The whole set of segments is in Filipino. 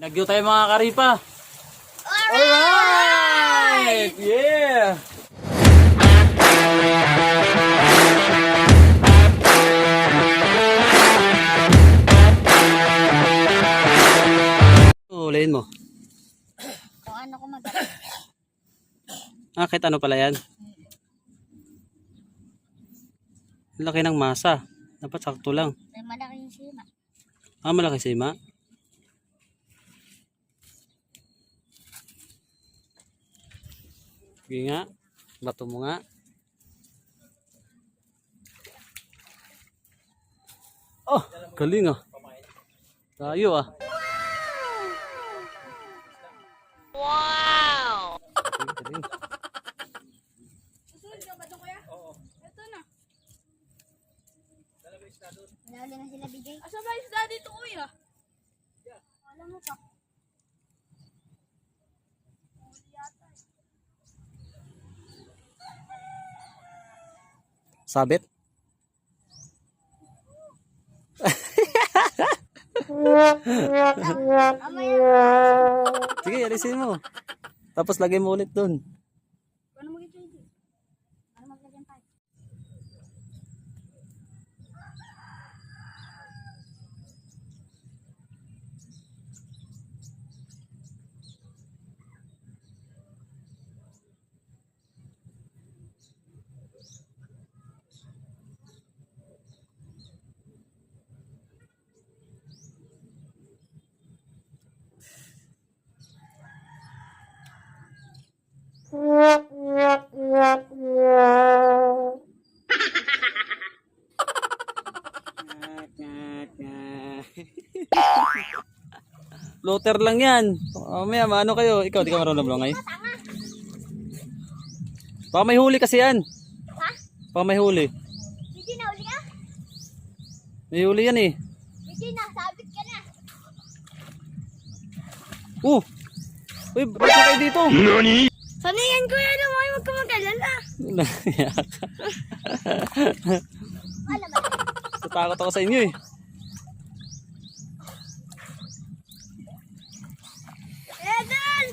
Nagyo tayo mga karipa. Alright! Yeah! Ulayin mo. Kung ano ko magaling. Ah, kahit ano pala yan. Ang Laki ng masa. Dapat sakto lang. May malaki yung sima. Ah, malaki si Sige nga. Bato mo nga. Oh, galing ah. Tayo ah. Wow! Galing, galing. Wala na sila bigay. Asa ba isda dito kuya? Wala mo pa. Sabit? Sige, alisin mo. Tapos lagay mo ulit dun. Ano mo gito yun? Ano maglagyan tayo? Floater lang yan. Mamaya, maano kayo? Ikaw, di ka marunong blongay? Baka may huli kasi yan. Ha? Baka may huli. Hindi na, uli ka? May huli yan eh. Hindi na, sabit ka na. Uh! Uy, na kayo dito? Sanayan ko yan naman, huwag ka mag-alala. Wala ba? Natakot ako sa inyo eh.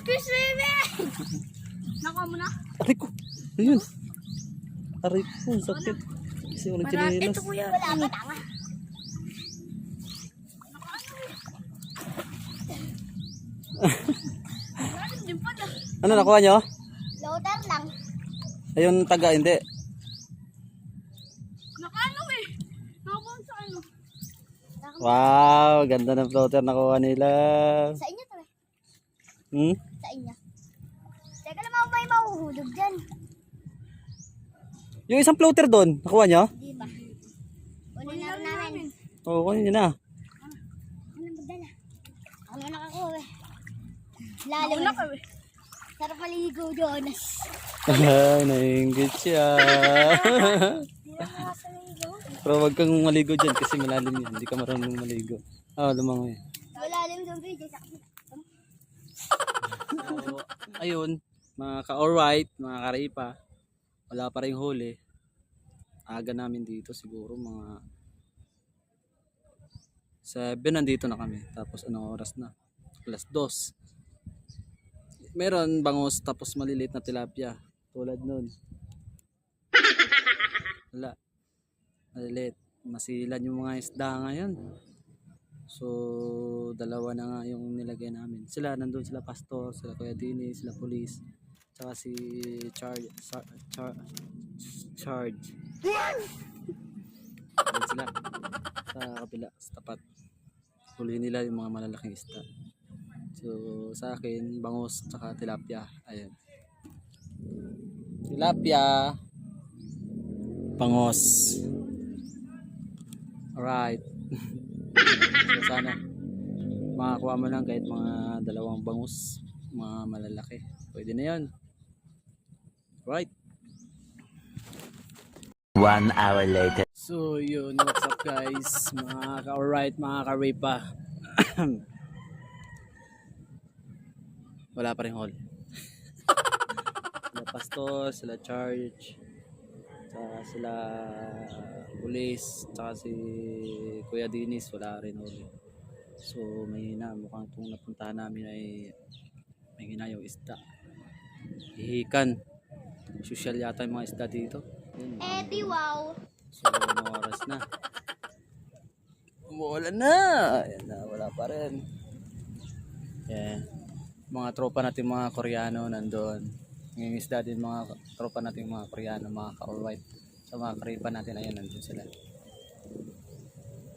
Fish swimming! Naka mo na? Aray ko. Ayun. Aray ko, sakit. Kasi walang chinelas. kuya. Wala ba tanga? Ano, nakuha nyo? Loader lang. Ayun, taga, hindi. Naka ano eh. Nakakuha sa ano. Wow, ganda ng floater nakuha nila. Sa inyo. Hmm? Sa inyo. Teka lang ako ba yung mahuhulog dyan? Yung isang floater doon, nakuha nyo? Di ba? Una na rin namin. Oo, kunin nyo na. Ano magdala? Ako na nakakuha eh. Lalo Una ka eh. Sarap maligo, Jonas. Ay, nainggit siya. Pero wag kang maligo dyan kasi malalim yan. Hindi ka marunong maligo. Ah, lumangoy. Malalim doon sa. So, ayun, mga ka-alright, mga karipa, wala pa rin huli. Aga namin dito siguro mga 7 nandito na kami. Tapos anong oras na? Alas 2. Meron bangus tapos maliliit na tilapia. Tulad nun. Wala. Maliliit. Masilan yung mga isda ngayon. So, dalawa na nga yung nilagay namin. Sila, nandun sila pastor, sila Kuya Dini, sila police, tsaka si Charge, Char, Char, Charge. Sila sa kabila, sa tapat. Huli nila yung mga malalaking isda. So, sa akin, bangus, tsaka tilapia. Ayan. Tilapia. Bangus. Alright. So sana makakuha mo lang kahit mga dalawang bangus, mga malalaki. Pwede na 'yon. Right. One hour later. So yun, what's up guys? Mga ka-alright, mga ka-ripa. Wala pa rin haul. sila pastor, sila church, tsaka sila police, tsaka si Kuya Dinis, wala rin haul. So may na mukhang itong napuntahan namin ay may ginayong isda. Hihikan. Social yata yung mga isda dito. Yun, Eh, di wow. So, oras na? Umuulan na! Ayan na, wala pa rin. Yeah. Mga tropa natin mga Koreano nandun. Ngayon isda din mga tropa natin mga Koreano, mga ka-white. Sa mga karipa natin, ayun, nandun sila.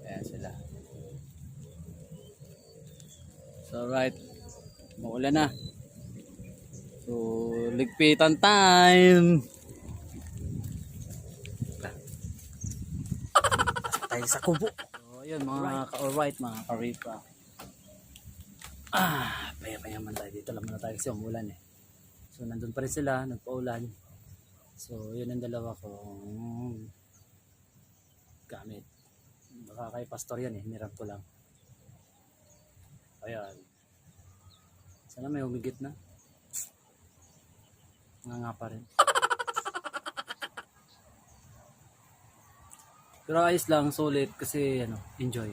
Ayan sila. So, right. Maulan na. So, ligpitan time! tayo sa kubo. So, yun mga ka-alright, mga ka-ripa. Ah, paya-paya man tayo dito. Alam mo na tayo kasi umulan eh. So, nandun pa rin sila, nagpaulan. So, yun ang dalawa kong gamit. Baka kay pastor yan eh, hinirap ko lang. Ayan. Sana may humigit na. Nga nga pa rin. Pero ayos lang, solid kasi ano, enjoy.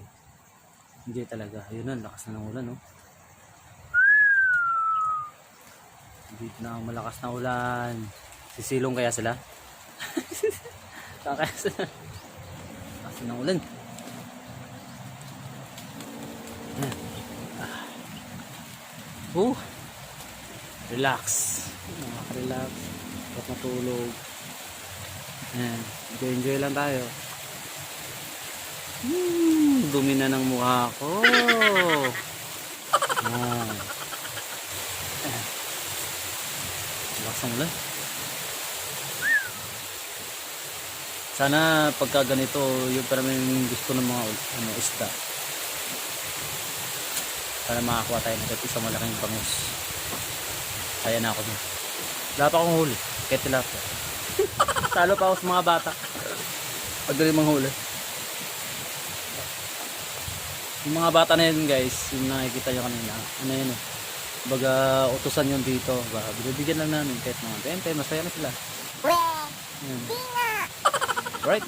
Enjoy talaga. Ayun na, lakas na ng ulan, no? Dito na ang malakas na ulan. Sisilong kaya sila? Kakaya sila. Na ng ulan. Ayan. Oh. Relax. Nakaka-relax. Tapos matulog. Ayan. Enjoy, enjoy lang tayo. Hmm, dumi na ng mukha ko. Yan. Lakas ng ulan. Sana pagka ganito, yung pa naman gusto ng mga ano, isda. Sana makakuha tayo ng isang malaking bangus. Kaya na ako dun. Wala pa akong huli. Kaya tilapia. Talo pa ako sa mga bata. Pagdali mga huli. Yung mga bata na yun guys, yung nakikita nyo kanina, ano yun eh. Baga utusan yun dito. Baga, binibigyan lang namin kahit mga 20, masaya na sila. Yun. Right.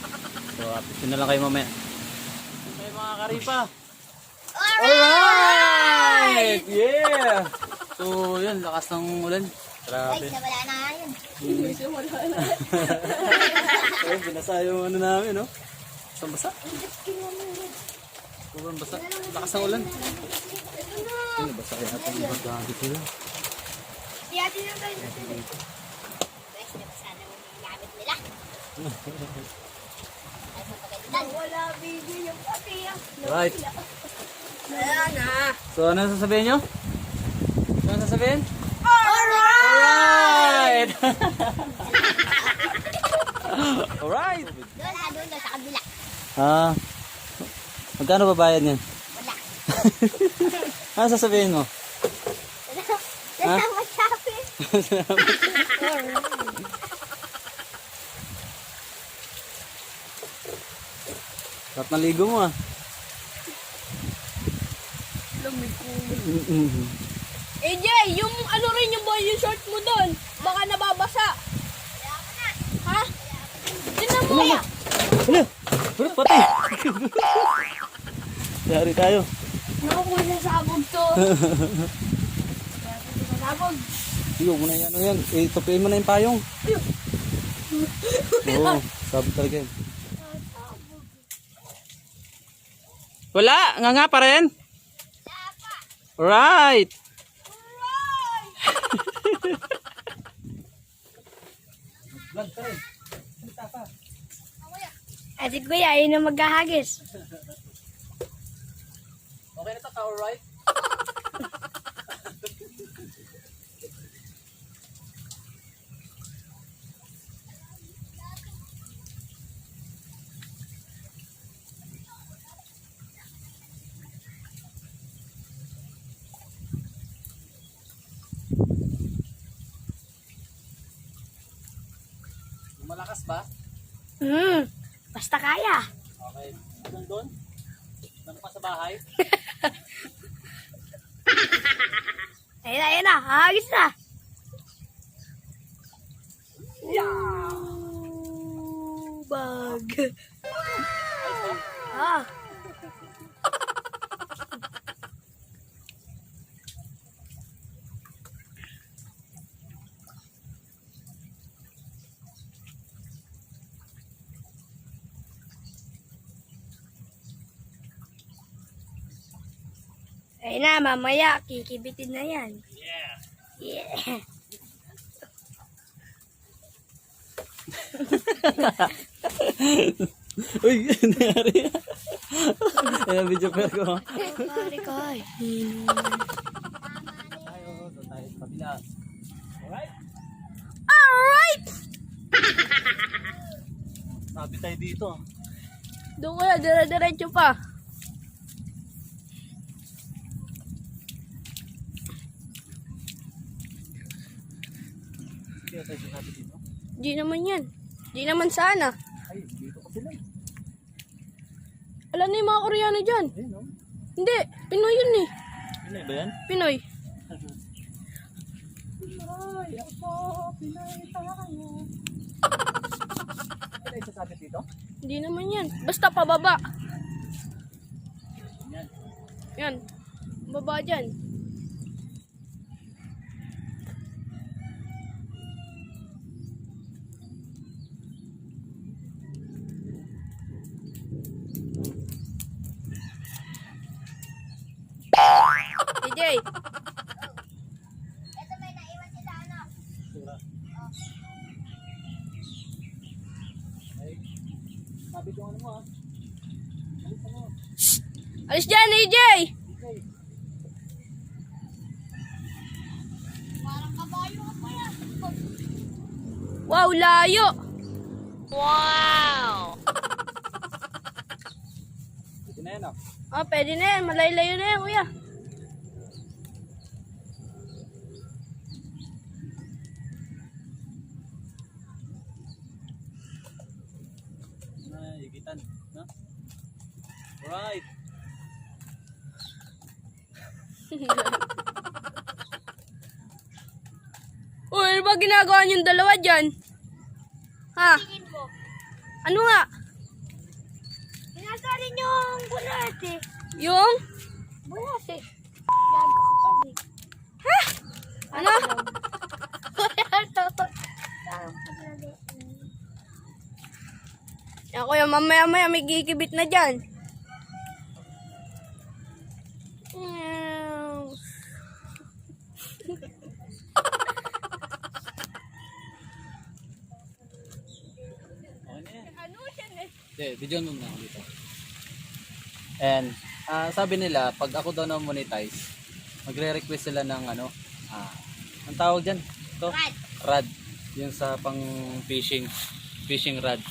So, update na lang kayo mamaya. Okay mga karipa. Alright! Yeah! So, yun, lakas ng ulan. Grabe. Nawala na yun. Ayun, binasa yung ano namin, no? Basang basa. Sobrang basa. Lakas ng ulan. Ayun, basa kaya natin yung bagagit nila. Di atin lang tayo natin. Guys, nabasa na yung gamit nila. Wala video yung pati ah. Right. Wala na. So, ano sasabihin nyo? Ano sasabihin? Alright! Alright! Alright! Doon ah, doon, doon sa kabila. Ah, magkano ba bayad yan? Wala. Ano sasabihin mo? Salamat shopping. Sarap na ligo mo ah. Lamig ko. AJ, yung ano rin yung boy, yung short mo doon. Baka nababasa. Ha? Tinan mo. Ano? Ano pati? Yari tayo. Nakukuha sa sabog to. Sabog. Sige, mo na yan. Ano yan? Eh, tupiin mo na yung payong. Oo, sabi talaga yan. Wala, nga nga pa rin. Right. Vlog ka rin. Ate kuya, yun ang maghahagis. Okay na to ka, alright? Malakas ba? Hmm, basta kaya. Okay. Hanggang doon? Ano pa sa bahay? Ayun na, ayun na, hahagis na. Bag. Ah. Ayun na, mamaya, kikibitin na yan. Yeah. Yeah. Uy, nangyari. Ayan, video per ko. Pare ko, Tayo, doon tayo sa kabila. Alright? Alright! Sabi tayo dito. Doon kuya, dire-diretso pa. Kaya tayo sabi dito. Di naman yan. Di naman sana. Ay, dito pa sila. Alam na yung mga Koreano dyan. Ayun, no? Hindi, Pinoy yun eh. Ano ba yan? Pinoy. Ay, ako, Pinay tayo. Kaya tayo sasabi dito? Hindi naman yan. Basta pababa. Yan. Yan. Baba dyan. DJ, Ito may naiwan sila, ano? Sura. Ay, sabi ko ano mo ah. Alis ano? alis dyan! Okay. Parang kabayo ka pa yan. Wow, layo! Ito na yan ah. Ah, pwede na yan. Malay-layo na yan, kuya. Nahigitan. No? Alright. Uy, ano ba niyong dalawa dyan? Ha? Ano nga? Pinasarin yung bulate. Yung? Bulate. Gago ka pa eh. Ano? Bulate. Yan, kuya, mamaya-maya may gigibit na dyan. Meow. Okay na yan. Ano yan eh? Hindi, video mo na ako dito. And, ah, sabi nila, pag ako daw na monetize, magre-request sila ng ano, ah, ang tawag dyan? Ito? Rad. Rad. Yung sa pang fishing, fishing rod.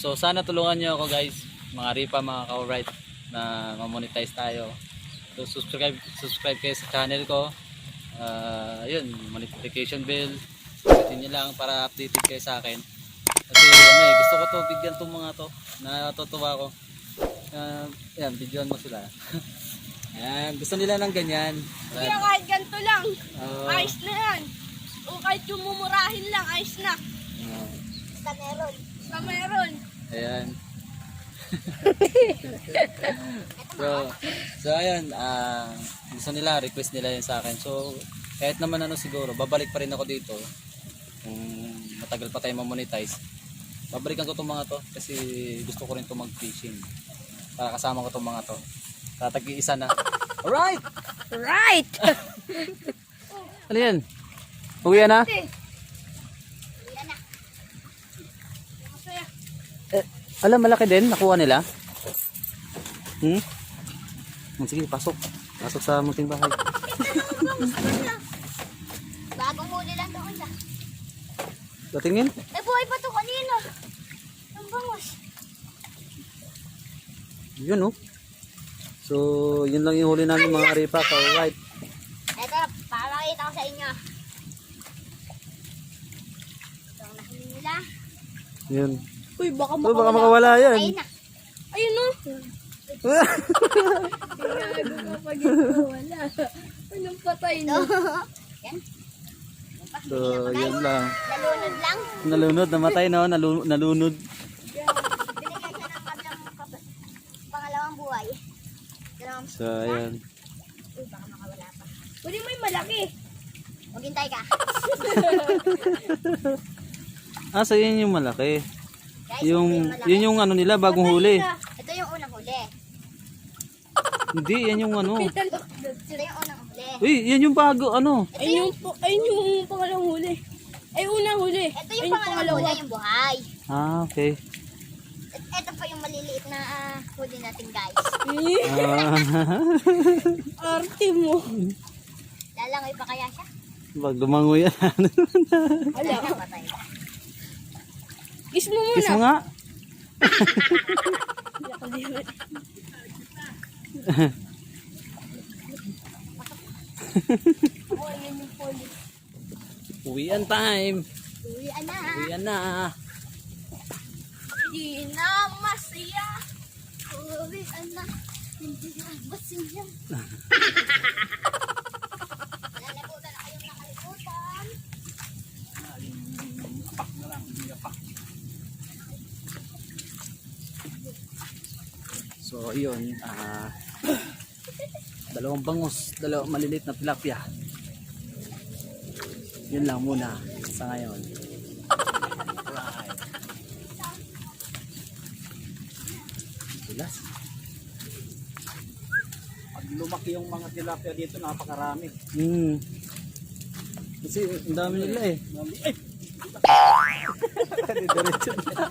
So, sana tulungan nyo ako guys, mga ripa, mga ka-alright, na ma-monetize tayo. So, subscribe, subscribe kayo sa channel ko. Ah, yun, notification bell. Pindutin nyo lang para updated kayo sa akin. Kasi ano eh, gusto ko to bigyan tong mga to. Natutuwa ako. Uh, yan, bigyan mo sila. Ayan, gusto nila ng ganyan. Kaya kahit ganito lang, Oo. ayos na yan. O kahit yung mumurahin lang, ayos na. Oo. Basta meron. Meron. Ayan. so, so ayan, ah gusto nila, request nila yun sa akin. So, kahit naman ano siguro, babalik pa rin ako dito. Kung matagal pa tayo mamonetize. Babalikan ko itong mga to kasi gusto ko rin itong mag-fishing. Para kasama ko itong mga to. Tatag-iisa na. Alright! Right! Ano yan? Uwi na? Eh, alam, malaki din. Nakuha nila. Hmm? Hmm, Sige, pasok. Pasok sa munting bahay. Bagong huli lang doon lang. Patingin. Eh, buhay pa to kanina. Ang bangos. Yun, oh. So, yun lang yung huli namin mga ripa. Alright. Ito, papakita ko sa inyo. Ito ang nahuli nila. Yun. Uy, baka Oh, baka makawala. makawala yan. Ayun na. Ayun o. Gago ka pag ito wala. Anong patay na? Yan. So, yun lang. Nalunod lang. Nalunod, namatay, no? Nalu- nalunod. Pangalawang buhay. So, ayan. Uy, baka makawala pa. Pwede mo yung malaki. Maghintay ka. Ah, so yun yung malaki. Guys, Yung, ito yung malaki. yun yung ano nila, bagong huli. Ito yung unang huli. Hindi, yan yung ano. Sila yung unang huli. Uy, yan yung bago, ano? Ayun yung, po- ayun yung pangalawang huli. Ay, unang huli. Ito Ayun yung pangalawang huli, yung buhay. Ah, okay. At ito pa yung maliliit na ah, huli natin guys. Eh, Ah, arte mo. Lalangoy pa kaya siya? pag lumango yan. Ala, Wala. Patay. kiss mo muna. Kiss mo nga. Oo, yun yung huli. Uwian time. Uwi na. Uwian na. Hindi na masaya. Uwi na. Hindi na masaya. So, yun. ah dalawang bangus, dalawang malilit na tilapia. Yun lang muna sa ngayon. Alright. Tulas. Pag lumaki yung mga tilapia dito, napakarami. Hmm. Kasi ang dami nila eh. Ay! Diretso na.